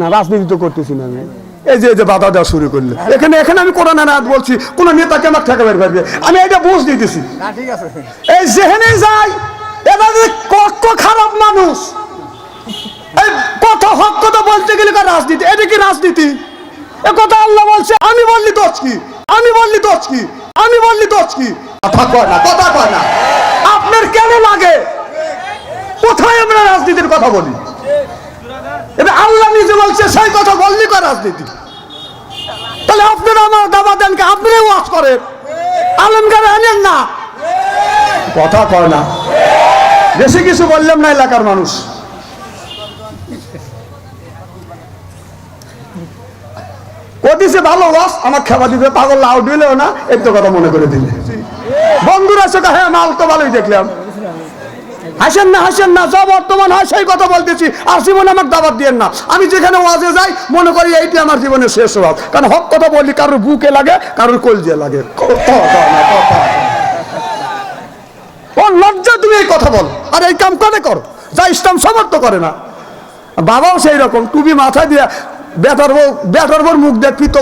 না রাজনীতি তো করতেছি না আমি। এই যে এই যে বাধা দেওয়া শুরু করলে। এখানে এখানে আমি কোরআন আয়াত বলছি কোন নেতাকে আমার ঠেকা বের করবে। আমি এটা বুঝ দিতেছি। এই যেখানে যাই যে কত খারাপ মানুষ। এই কথা হক কথা বলতে গেলে রাজনীতি? এটা কি রাজনীতি? এ কথা আল্লাহ বলছে আমি বললি দোষ কি আমি বললি দোষ কি আমি বললি দোষ কি কথা কয় না কথা কয় না। আপনার কেন লাগে? কোথায় আমরা রাজনীতির কথা বলি? এবার আল্লাহ নিজে বলছে, সেই কথা বললি কয় রাজনীতি। তাহলে আপনারা আমার দাবা দেন আপনিও ওয়াজ করেন। আলমগারে আনেন না। কথা কয় না। বেশি কিছু বললাম না এলাকার মানুষ। কদিছে ভালো ওয়াস আমার খাবার দিতে পাগল লাউ দিলেও না একটু কথা মনে করে দিলে। বন্ধুরা সেটা হ্যাঁ মাল তো ভালোই দেখলাম। হাসেন না হাসেন না, যা বর্তমান হয় সেই কথা বলতেছি। আর জীবনে আমার দাবাত দিয়েন না। আমি যেখানে ওয়াজে যাই, মনে করি এইটি আমার জীবনের শেষ হওয়া কারণ হক কথা বলি কারোর বুকে লাগে, কারোর কলজে লাগে। লজ্জা তুমি এই কথা বল। আর এই কাম করে কর? যা ইসলাম সমর্থ করে না। বাবাও সেই রকম, টুপি মাথায় দিয়ে বেটার বউ, বেটার বউর মুখ দেখবি তো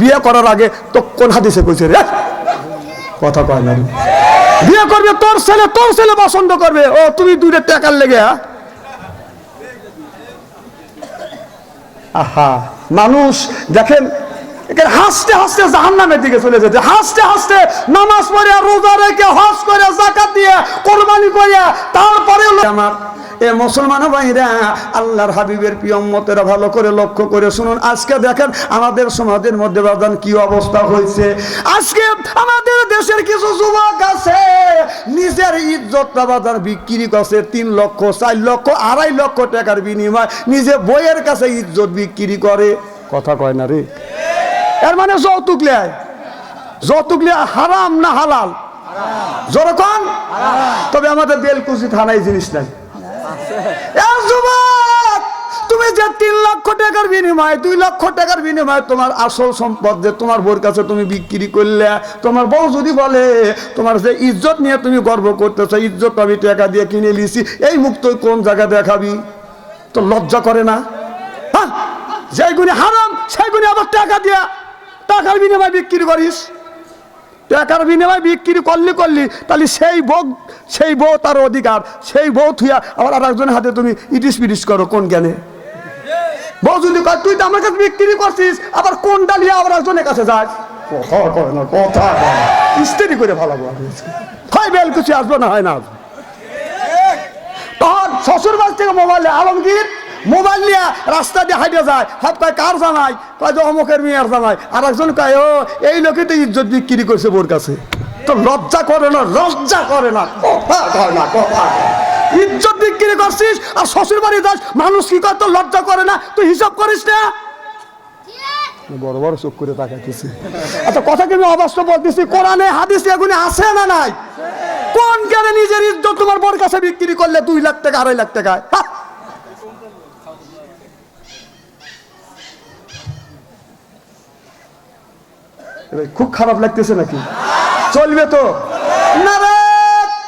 বিয়ে করার আগে তো কোন হাদিসে কইছে রে? কথা কয় না। বিয়ে করবে, তোর ছেলে তোর ছেলে পছন্দ করবে। ও, তুমি দুইটা টাকার লেগে হ্যাঁ? আহা, মানুষ, দেখেন হাসতে হাসতে দিকে চলে যেতে। হাসতে হাসতে নামাজ পড়ে, রোজা রেখে, হজ করে জাকাত দিয়ে, কোরবানি করে তারপরে আমার এ মুসলমান ভাইরা, আল্লাহর হাবিবের ভালো করে লক্ষ্য করে শুনুন। আজকে দেখেন আমাদের সমাজের মধ্যে বাদান কি অবস্থা হয়েছে। আজকে আমাদের দেশের কিছু যুবক আছে নিজের ইজ্জতটা বাজার বিক্রি করছে তিন লক্ষ চার লক্ষ আড়াই লক্ষ টাকার বিনিময় নিজে বইয়ের কাছে ইজ্জত বিক্রি করে। কথা কয় না রে? এর মানে যৌতুক লেয় যৌতুক লেয়া হারাম না হালাল? যেরকম? তবে আমাদের বেলকুচি থানায় জিনিস নাই। যুবক, তুমি যে তিন লক্ষ টাকার বিনিময়ে, দুই লক্ষ টাকার বিনিময়ে তোমার আসল সম্পদ যে তোমার বোর কাছে তুমি বিক্রি করলে, তোমার বউ যদি বলে, তোমার যে ইজ্জত নিয়ে তুমি গর্ব করতেছো, ইজ্জত আমি টাকা দিয়ে কিনে নিয়েছি, এই মুখ তুই কোন জায়গা দেখাবি? তো লজ্জা করে না? হ্যাঁ? যেগুলি হারাম সেগুলি আবার টাকা দিয়া টাকার বিনিময়ে বিক্রি করিস। টাকার বিনিময়ে বিক্রি করলি করলি, তাহলে সেই বউ সেই বউ তার অধিকার, সেই বউ থুয়া আবার আর একজনের হাতে তুমি ইটিস পিটিস করো, কোন জ্ঞানে? বউ যদি কয়, তুই তো আমার কাছে বিক্রি করছিস, আবার কোন ডালিয়া আবার একজনের কাছে যায়? কথা কয় না, কথা। ইস্তেরি করে ভালো হয় বেল কিছু আসব না, হয় না। তখন শ্বশুর বাড়ি থেকে মোবাইল আলমগীর মোবাইল নিয়ে রাস্তা দিয়ে হাইটে যায়। হাত কয়, কার জানাই কয়, যে অমুকের মেয়ের জানাই আর একজন কয়, ও, এই লোকে তো ইজ্জত বিক্রি করছে বোর কাছে। তো লজ্জা করে না, লজ্জা করে না। কথা কয় না, কথা। ইজ্জত বিক্রি করছিস আর শ্বশুর বাড়ি যাস, মানুষ কি কয় তো লজ্জা করে না? তুই হিসাব করিস না? বড় বড় চোখ করে তাকাইতেছি। আচ্ছা কথা কি আমি অবাস্তব বলতেছি? কোরআনে, হাদিস এগুলি আছে না নাই? কোন জ্ঞানে নিজের ইজ্জত তোমার বর কাছে বিক্রি করলে দুই লাখ টাকা, আড়াই লাখ টাকায়? খুব খারাপ লাগতেছে নাকি? চলবে তো? না রে!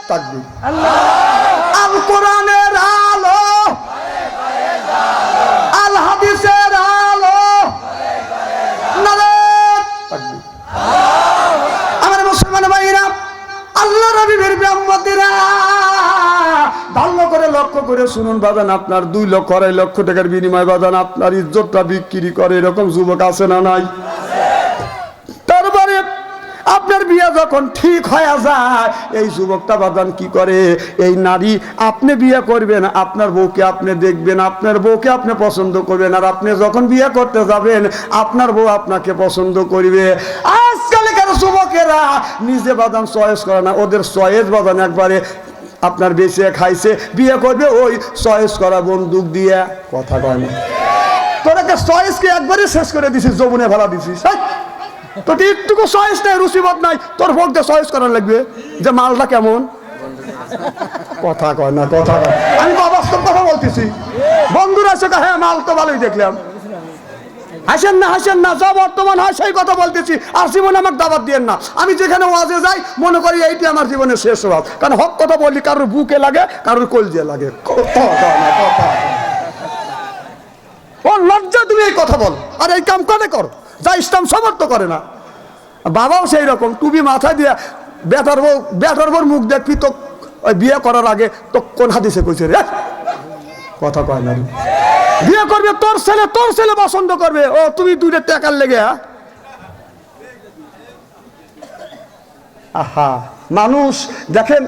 তাকবীর। আল কোরআনের আলো। আল হাদিসের আলো। আমার মুসলমান ভাইরা, আল্লাহ রবিবের ব্রহ্মতিরা ভালো করে লক্ষ্য করে শুনুন বাদান আপনার দুই লক্ষ, আড়াই লক্ষ টাকার বিনিময় বাদান আপনার ইজ্জতটা বিক্রি করে, এরকম যুবক আছে না নাই তারপরে আপনার বিয়ে যখন ঠিক হয়ে যায়, এই যুবকটা বাদান কি করে? এই নারী, আপনি বিয়ে করবেন, আপনার বউকে আপনি দেখবেন, আপনার বউকে আপনি পছন্দ করবেন, আর আপনি যখন বিয়ে করতে যাবেন, আপনার বউ আপনাকে পছন্দ করবে। আজকালকার যুবকেরা নিজে বাদাম চয়েস করে না, ওদের চয়েস বাদাম একবারে আপনার বেঁচে খাইছে, বিয়ে করবে, ওই চয়েস করা বন্দুক দিয়ে। কথা কয় না। তোরাকে চয়েসকে একবারে শেষ করে দিছিস যমুনে ফেলা দিছিস হ্যাঁ? তো একটুকু চয়েস নাই, রুচিবোধ নাই। তোর ভোগ দিয়ে চয়েস করার লাগবে যে মালটা কেমন। কথা কয় না, কথা কয়। আমি তো অবাস্তব কথা বলতেছি। বন্ধুরা সে হ্যাঁ মাল তো ভালোই দেখলাম। হাসেন না হাসেন না, যা বর্তমান হয় সেই কথা বলতেছি। আর জীবনে আমার দাবাত দিয়েন না। আমি যেখানে ওয়াজে যাই, মনে করি এইটি আমার জীবনের শেষ হওয়া কারণ হক কথা বলি কারোর বুকে লাগে, কারোর কলজে লাগে। ও লজ্জা তুমি এই কথা বল। আর এই কাম করে কর? যা ইসলাম সমর্থ করে না। বাবাও সেই রকম, টুপি মাথায় দিয়ে বেটার বউ, বেটার বউর মুখ দেখবি তো, ওই বিয়ে করার আগে তো কোন হাদিসে কইছে রে? কথা কয় না বিয়ে করবে, তোর ছেলে তোর ছেলে পছন্দ করবে। ও, তুমি দুইটা টাকার লেগে হ্যাঁ? আহা, মানুষ, দেখেন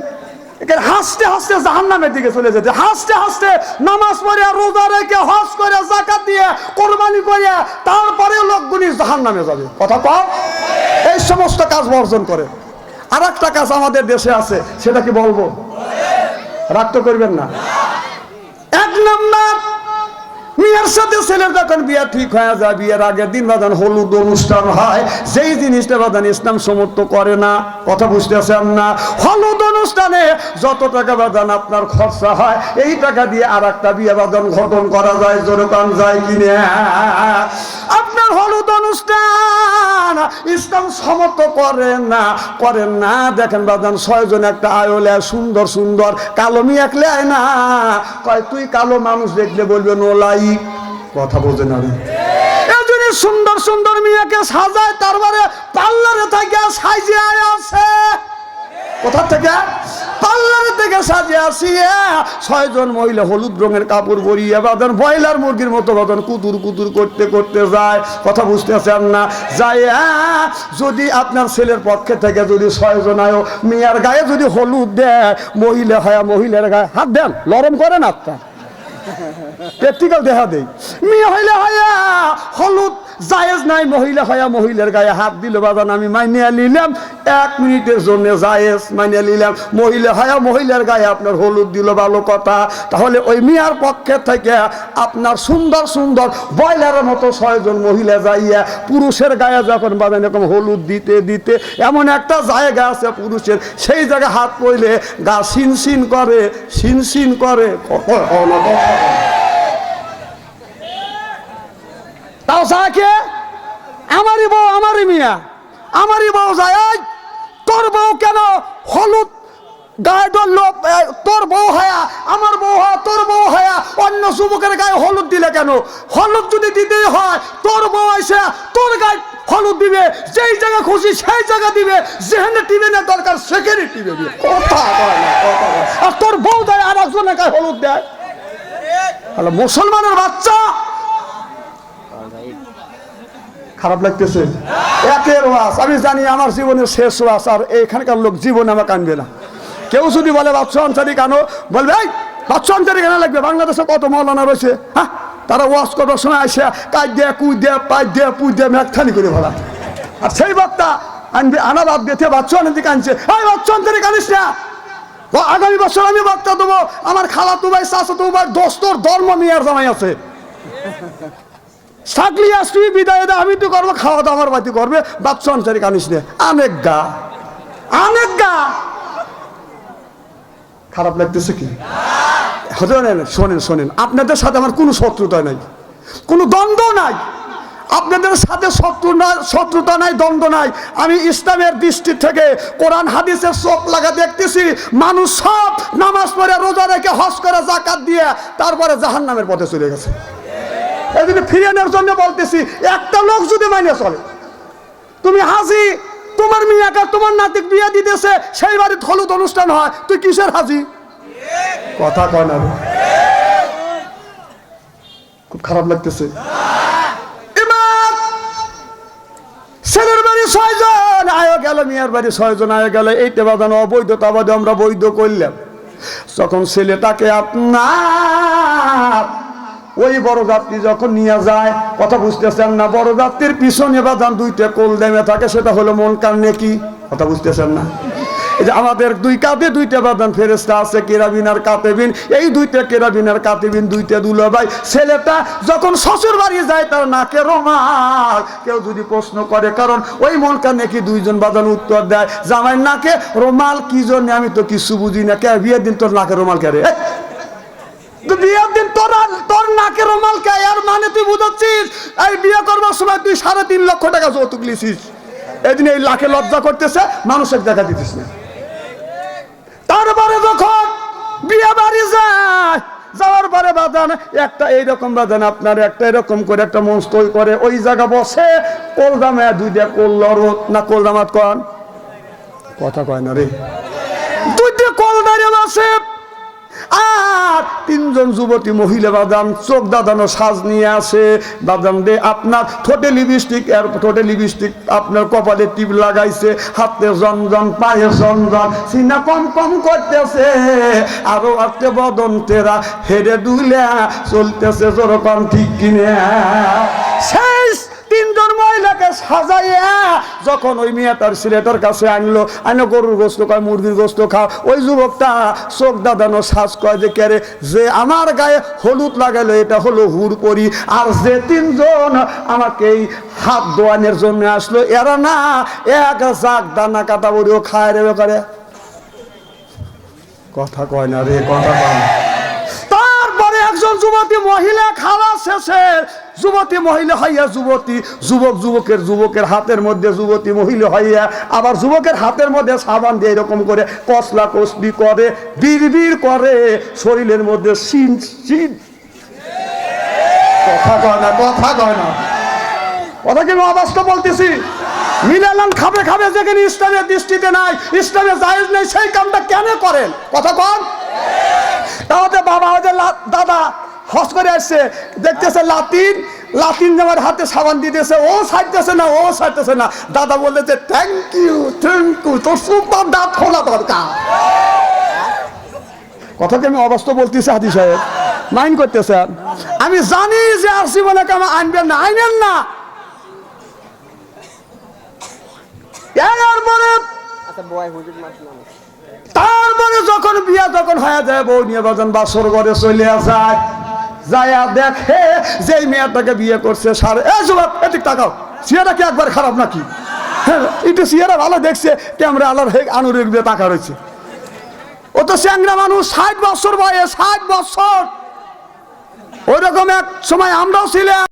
হাসতে হাসতে জাহান নামের দিকে চলে যেতে। হাসতে হাসতে নামাজ পড়ে, রোজা রেখে, হজ করে জাকাত দিয়ে, কোরবানি করে তারপরে লোকগুলি জাহান নামে যাবে। কথা কও? এই সমস্ত কাজ বর্জন করে। আর একটা কাজ আমাদের দেশে আছে, সেটা কি বলব? রাগ তো করবেন না। এক নাম্বার মেয়ের সাথে ছেলের ঠিক হয়ে যায়, বিয়ের আগের দিন বাদান হলুদ অনুষ্ঠান হয় জিনিসটা বাদান ইসলাম সমর্থ করে না, কথা বুঝতেছেন না, হলুদ অনুষ্ঠানে যত টাকা বাদান আপনার খরচা হয়, এই টাকা দিয়ে আর একটা বিয়ে বাদন ঘটন করা যায় জোরে পান যায় কিনে। আপনার হলুদ অনুষ্ঠান ইসলাম সমর্থ করেন না করেন না। দেখেন বাদান, ছয়জন একটা আয়লে, সুন্দর সুন্দর। কালো মিয়াক লেয় না। কয়, তুই কালো মানুষ দেখলে বলবে নোলাই। কথা বোঝে না। সুন্দর সুন্দর মেয়েকে সাজায়, তারপরে পার্লারে থেকে, সাজিয়ে আছে। কোথা থেকে? পার্লারে থেকে সাজে আসিয়া ছয়জন মহিলা হলুদ রঙের কাপড় পরিয়ে বাদন ব্রয়লার মুরগির মতো বাদন কুতুর কুতুর করতে করতে যায়, কথা বুঝতেছেন না, যাইয়া যদি আপনার ছেলের পক্ষে থেকে যদি ছয়জন আয়ো, মেয়ের গায়ে যদি হলুদ দেয়, মহিলা হয় মহিলার গায়ে হাত দেন লরম করেন আপনার প্র্যাকটিক্যাল দেখা দেই। মেয়ে হইলে হইয়া হলুদ, জায়েজ নাই, মহিলা হইয়া মহিলার গায়ে হাত দিল বাজান, আমি মাইনিয়া নিলাম, এক মিনিটের জন্য জায়েজ মাইনিয়া নিলাম। মহিলা হইয়া মহিলার গায়ে আপনার হলুদ দিল ভালো কথা। তাহলে ওই মিয়ার পক্ষে থেকে আপনার সুন্দর সুন্দর বয়লারের মতো ছয়জন মহিলা যাইয়া পুরুষের গায়ে যখন বাজান এরকম হলুদ দিতে দিতে, এমন একটা জায়গা আছে পুরুষের, সেই জায়গায় হাত পইলে গা সিন সিন করে সিন সিন করে। তাও আমারই বউ আমারই মিয়া। আমারই বউ যায় "এই, তোর বউ কেন হলুদ তোর বউ হায়া আমার বউ হয় তোর বউ হায়া অন্য যুবকের গায়ে হলুদ দিলে কেন? হলুদ যদি দিতেই হয় তোর বউ এসে তোর গায়ে হলুদ দিবে যেই জায়গা খুশি সেই জায়গা দিবে যেখানে টিবে না দরকার সেখানে। আর তোর বউ দেয় আর একজনের গায়ে হলুদ দেয়। তাহলে মুসলমানের বাচ্চা। খারাপ লাগতেছে। একের ওয়াজ। আমি জানি আমার জীবনের শেষ ওয়াজ, আর এখানকার লোক জীবনে আমাকে আনবে না। কেউ যদি বলে বাচ্চা আনসারি কেন, বলবে বাচ্চা আনসারি কেন লাগবে? বাংলাদেশে কত মৌলানা রয়েছে হ্যাঁ? তারা ওয়াজ করার সময় আসে কাজ দিয়ে কুই দিয়ে পাই দিয়ে পুই দিয়ে, ম্যাকথানি করে ভাড়া আর সেই বক্তা আনবে, আনা বাদ দিয়ে বাচ্চা আনার দিকে আনছে, এই বাচ্চা আনসারি কানিস না। আগামী বছর আমি বক্তা দেবো, আমার খালা তু ভাই চাষা তু ভাই দোস্তর ধর্ম মিয়ার জামাই আছে। থাকলি আসবি, বিদায় দে, আমি তো করব, খাওয়া দাওয়া আমার বাতি করবে বাচ্চা অনুসারী কানিস নে। অনেক গা। অনেক গা। খারাপ লাগতেছে কি? শোনেন শোনেন শোনেন। আপনাদের সাথে আমার কোনো শত্রুতা নাই, কোনো দ্বন্দ্ব নাই। আপনাদের সাথে শত্রু না শত্রুতা নাই, দ্বন্দ্ব নাই। আমি ইসলামের দৃষ্টি থেকে কোরআন হাদিসের চোখ লাগা দেখতেছি, মানুষ সব নামাজ পড়ে, রোজা রেখে হজ করে জাকাত দিয়ে তারপরে জাহান্নামের পথে চলে গেছে। এই জন্য ফিরিয়ে জন্য বলতেছি, একটা লোক যদি মানে চলে, তুমি হাজি, তোমার মিয়াকে তোমার নাতিক বিয়ে দিতেছে, সেই বাড়িতে হলুদ অনুষ্ঠান হয়, তুই কিসের হাজি? কথা কয় না। খুব খারাপ লাগতেছে। ছেলের বাড়ি ছয়জন, আয়ো গেল, মেয়ের বাড়ি ছয়জন, আয়ো গেল। এইটা যেন অবৈধতা বাদে আমরা বৈধ করলাম যখন ছেলেটাকে আপনার, ওই বড় যাত্রী যখন নিয়ে যায়, কথা বুঝতেছেন না, বড় যাত্রীর পিছনে বাদান দুইটা কোল দেমে থাকে, সেটা হলো মন কার নেকি? কথা বুঝতেছেন না? আমাদের দুই কাঁধে দুইটা বাদান ফেরেস্তা আছে, কেরাবিন আর কাতেবিন। এই দুইটা কেরাবিন আর কাতেবিন দুইটা দুলো ভাই। ছেলেটা যখন শ্বশুর বাড়ি যায়, তার নাকে রোমাল। কেউ যদি প্রশ্ন করে, কারণ ওই মনকা নাকি দুইজন বাদান উত্তর দেয়। জামাই নাকে রোমাল, কি জন্য? আমি তো কিছু বুঝি না। কে? বিয়ের দিন তোর নাকে রোমাল কে রে? বিয়ের দিন তোর তোর নাকে রোমাল কে? আর মানে তুই বুঝাচ্ছিস? এই বিয়ে করবার সময় তুই সাড়ে তিন লক্ষ টাকা যৌতুক লিছিস এই এই লাখে লজ্জা করতেছে, মানুষের দেখা দিতিস না। তারপরে যখন বিয়ে বাড়ি যায়, যাওয়ার পরে বাদান, একটা এইরকম বাদান, আপনার একটা এরকম করে একটা মঞ্চ তৈরি করে, ওই জায়গা বসে কলদামে দুইটা কল্লর না কলদামাত কন? কথা কয় না রে। কল দাঁড়িয়ে বসে। আর তিনজন যুবতী মহিলা বাদাম চোখ দাদানো সাজ নিয়ে আসে। বাদাম দে আপনার ঠোঁটে লিপস্টিক আর ঠোঁটে লিপস্টিক আপনার কপালে টিপ লাগাইছে। হাতে জমজম পায়ে জমজম সিনা কম কম করতেছে। আরও আজকে বদন তেরা হেরে দুইলা চলতেছে যেরকম ঠিক কিনে। মহিলাকে সাজাইয়া যখন ওই সিলেটার কাছে আনলো গরুর গোস্ত খায় মুরগির গোস্ত খাও। ওই যুবকটা চোখ দাদানো কয় যে কেরে যে আমার গায়ে হলুদ লাগালো, এটা হলো হুর পরি। আর যে তিনজন আমাকে এই হাত দোয়ানের জন্য আসলো, এরা না এক জাগ দানা কাটা বড়িও খায় রে করে কথা কয় না রে, কথা কয় না। তারপরে একজন যুবতী মহিলা খাওয়া শেষে যুবতী মহিলা হইয়া যুবতী, যুবক যুবকের যুবকের হাতের মধ্যে যুবতী মহিলা হইয়া, আবার যুবকের হাতের মধ্যে সাবান দিয়ে এরকম করে কসলা কসলি করে বিড় করে, শরীরের মধ্যে সিন সিন কথা কয় না, কথা কয় না। কথা কি অবাস্তব বলতেছি? মিলালাম খাবে খাবে যেখানে ইসলামের দৃষ্টিতে নাই ইসলামের জায়েজ নেই, সেই কামটা কেন করেন? কথা কন। তাহলে বাবা লা- দাদা হস করে আসছে। দেখতেছে লাতিন লাতিন জামার হাতে সাবান দিতেছে, ও সাজতেছে না, ও সাজতেছে না। দাদা বলতেছে থ্যাংক ইউ থ্যাংক ইউ তোর সুপার দাঁত খোলা দরকার। কথা কি আমি অবাস্তব বলতেছি, হাদি সাহেব। মাইন্ড করতেছেন আমি জানি যে আসি বলে কেমন আনবেন না আনবেন না। মাসলাম তারপরে যখন বিয়া যখন হয়ে যায়, বউ নিয়ে বাজন বাসর ঘরে চলে যায়। যায়া দেখে যে মেয়েটাকে বিয়ে করছে, সার, এ জবাব এদিক তাকাও সিয়াটা কি একবার খারাপ নাকি? হ্যাঁ একটু সিয়ারা ভালো দেখছে, ক্যামেরা আলার হে আনুরের দিয়ে তাকা রয়েছে। ও তো স্যাংরা মানুষ, ষাট বছর বয়স, ষাট বছর। ওই রকম এক সময় আমরাও ছিলাম।